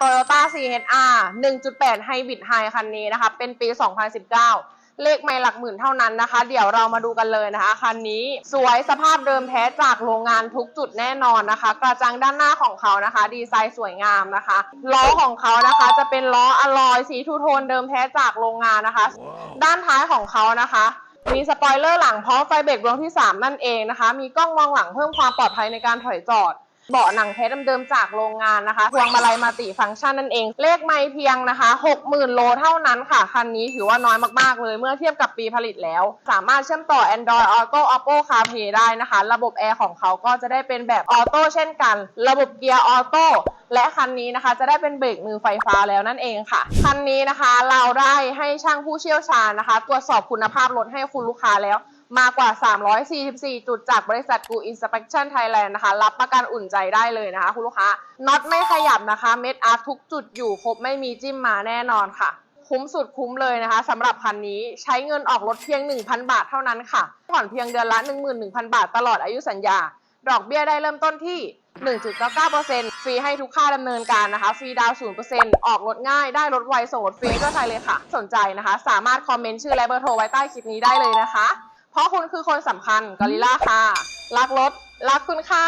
Toyota CHR 1.8 Hybrid High คันนี้นะคะ เป็นปี 2019 เลขไม่หลักหมื่นเท่านั้นนะคะ เดี๋ยวเรามาดูกันเลยนะคะ คันนี้สวยสภาพเดิมแท้จากโรงงานทุกจุดแน่นอนนะคะ กระจังด้านหน้าของเขานะคะ ดีไซน์สวยงามนะคะ ล้อของเขานะคะจะเป็นล้ออลลอยสีทูโทนเดิมแท้จากโรงงานนะคะด้านท้ายของเขานะคะมีสปอยเลอร์หลังพร้อมไฟเบรกดวงที่ 3 นั่นเองนะคะ มีกล้องมองหลังเพิ่มความปลอดภัยในการถอยจอด เบาะหนังแท้เดิมๆจากโรงงานนะคะ พวงมาลัยมัลติฟังก์ชันนั่นเอง เลขไม่เพียงนะคะ 60,000 โลเท่านั้นค่ะ คันนี้ถือว่าน้อยมากๆเลย เมื่อเทียบกับปีผลิตแล้ว สามารถเชื่อมต่อ Android Auto Apple CarPlay ได้นะคะ ระบบแอร์ของเขาก็จะได้เป็นแบบออโต้เช่นกัน ระบบเกียร์ออโต้และคันนี้นะคะจะได้เป็นเบรกมือไฟฟ้าแล้วนั่นเองค่ะ คันนี้นะคะเราได้ให้ช่างผู้เชี่ยวชาญนะคะ ตรวจสอบคุณภาพรถให้คุณลูกค้าแล้ว มากกว่า 344 จุดจากบริษัทกูอินสเป t ชั่นไทยแลนด์นะคะ รับประกันอุ่นใจได้เลยนะคะ คุณลูกค้าน็อตไม่ขยับนะคะเม็ดอาร์ทุกจุดอยู่ครบไม่มีจิ้มมาแน่นอนค่ะ คุ้มสุดคุ้มเลยนะคะสำหรับคันนี้ใช้เงินออกรถเพียง 1,000 บาทเท่านั้นค่ะผ่อนเพียงเดือนละ 11,000 บาทตลอดอายุสัญญา ดอกเบี้ยได้เริ่มต้นที่ 1.99%ฟรีให้ทุกค่าดำเนินการนะคะ ฟรีดาวน์0%ออกรถง่าย ได้รถไวส่งรถฟรีก็ไทยเลยค่ะ สนใจนะคะ สามารถคอมเมนต์ชื่อและเบอร์โทรไว้ใต้คลิปนี้ได้เลยนะคะ เพราะคุณคือคนสำคัญกอริล่าค่ะรักรถรักคุณค่ะ